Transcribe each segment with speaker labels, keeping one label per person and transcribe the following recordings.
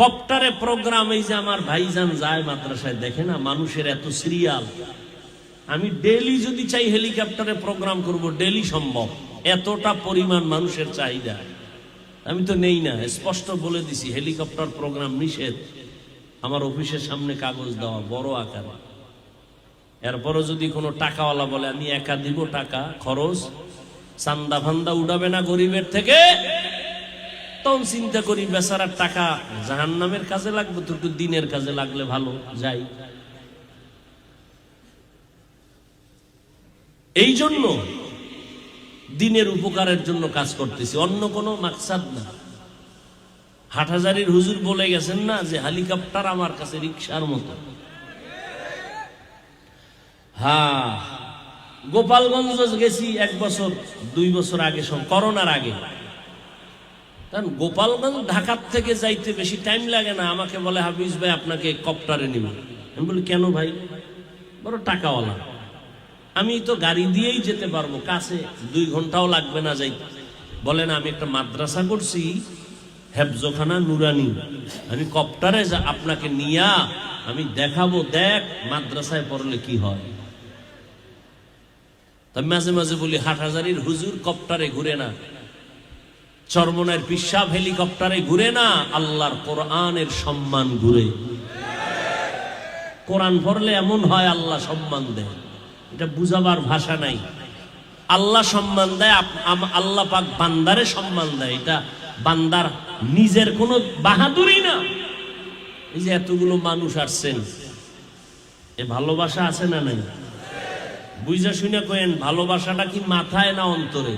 Speaker 1: কপ্টারে programme এই যে আমার ভাইজান যায় মাদ্রাসায়, দেখে না মানুষের এত সিরিয়াল আমি ডেলি যদি চাই হেলিকপ্টারে প্রোগ্রাম করব ডেলি সম্ভব। এতটা পরিমাণ মানুষের চাহিদা। আমি তো নেই না, স্পষ্ট বলে দিছি হেলিকপ্টার প্রোগ্রাম নিষেধ। আমার অফিসের সামনে কাগজ দেওয়া, বড় আকারে। এরপরও যদি কোনো টাকাওয়ালা বলে, আমি একা দিব টাকা, খরচ, চান্দা ফান্দা উড়াবে না গরিবের থেকে? তখন চিন্তা করি বেচারার টাকা জাহান নামের কাজে লাগবে তো দিনের কাজে লাগলে ভালো, যাই। এই জন্য দিনের উপকারের জন্য কাজ করতেছি, অন্য কোনো মাকসাদ না। হাটহাজারির হুজুর বলে গেছেন না যে, হেলিকপ্টার আমার কাছে রিক্সার মতো। হ্যাঁ গোপালগঞ্জ গেছি এক বছর, দুই বছর আগে করোনার আগে। কারণ গোপালগঞ্জ ঢাকার থেকে যাইতে বেশি টাইম লাগে না। আমাকে বলে, হাফিজ ভাই, আপনাকে কপ্টারে নিব। আমি বলি, কেন ভাই? বড় টাকাওয়ালা। আমি তো গাড়ি দিয়েই যেতে পারব। কাছে দুই ঘন্টাও লাগবে না যাই বলেন, আমি একটা মাদ্রাসা করছি, হেফজোখানা নুরানি। আমি কপ্টারে আপনাকে নিয়া আমি দেখাবো, দেখ মাদ্রাসায় পড়লে কি হয়। তবে মাঝে মাঝে বলি, হাট হাজারির হুজুর কপ্টারে ঘুরে না। চরমনের পিসাব হেলিকপ্টারে ঘুরে না আল্লাহর কোরআনের সম্মান ঘুরে। কোরআন পড়লে এমন হয় আল্লাহ সম্মান দেয়। এটা বুঝাবার ভাষা নাই। আল্লাহ সম্মান দেয় আল্লাহ পাক বান্দারে সম্মান দেয়। এটা বান্দার নিজের কোনো বাহাদুরি না। এই যে এতগুলো মানুষ আসছেন, এ ভালোবাসা আছে না নাই? বুঝা শুনে কেন ভালোবাসাটা কি মাথায় না অন্তরে?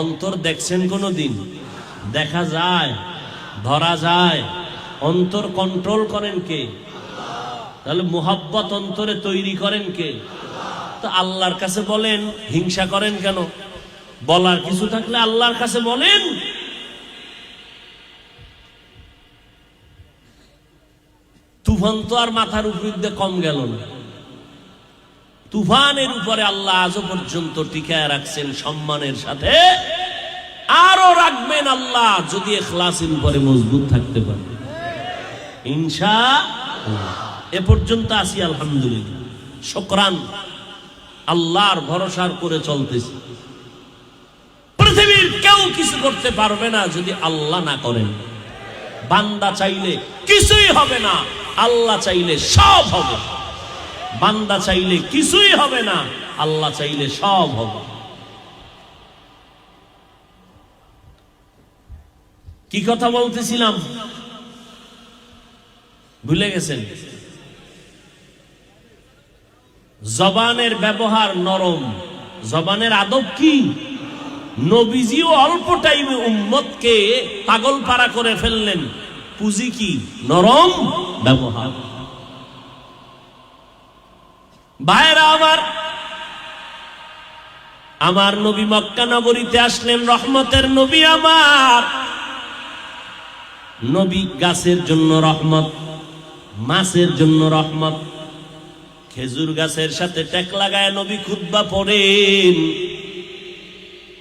Speaker 1: অন্তর দেখছেন কোনো দিন দেখা যায়, ধরা যায়। অন্তর কন্ট্রোল করেন কে? তাহলে মোহাব্বত অন্তরে তৈরি করেন কে? তো আল্লাহর কাছে বলেন, হিংসা করেন কেন? বলার কিছু থাকলে আল্লাহর কাছে বলেন। তুফান তো আর মাথার উপর কম গেল না। তুফানের উপরে আল্লাহ আজও পর্যন্ত টিকায় রাখছেন সম্মানের সাথে। আরও রাখবেন আল্লাহ, যদি এখলাসের উপরে মজবুত থাকতে পারে। ইনশা এ পর্যন্ত আসি আলহামদুলিল্লাহ। শুকরান। আল্লাহর ভরসার করে চলতেছি। পৃথিবীর কেউ কিছু করতে পারবে না যদি আল্লাহ না করেন। বান্দা চাইলে কিছুই হবে না, আল্লাহ চাইলে সব হবে। বান্দা চাইলে কিছুই হবে না, আল্লাহ চাইলে সব হবে। কি কথা বলতেছিলাম? ভুলে গেছেন? জবানের ব্যবহার নরম। জবানের আদব কি? নবীজিও অল্প টাইমে উম্মতকে পাগল পাড়া করে ফেললেন। পুঁজি কি? নরম ব্যবহার। ভাইরা আমার আমার নবী মক্কা নগরীতে আসলেন, রহমতের নবী আমার। নবী গাছের জন্য রহমত, মাছের জন্য রহমত, খেজুর গাছের সাথে টেক লাগায় নবী খুদ্া পড়েন।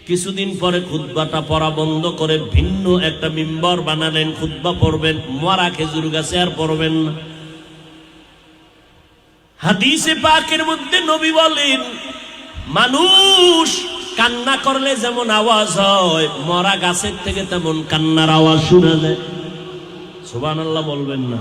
Speaker 1: কিছুদিন পরে খুদ্বাটা পড়া বন্ধ করে ভিন্ন একটা মিম্বর বানালেন খুদ্া পড়বেন, মরা খেজুর গাছে আর পড়বেন না। হাদিসে পাকের মধ্যে নবী বলেন, মানুষ কান্না করলে যেমন আওয়াজ হয়, মরা গাছের থেকে তেমন কান্নার আওয়াজ শোনা যায়। সুবান আল্লাহ বলবেন না।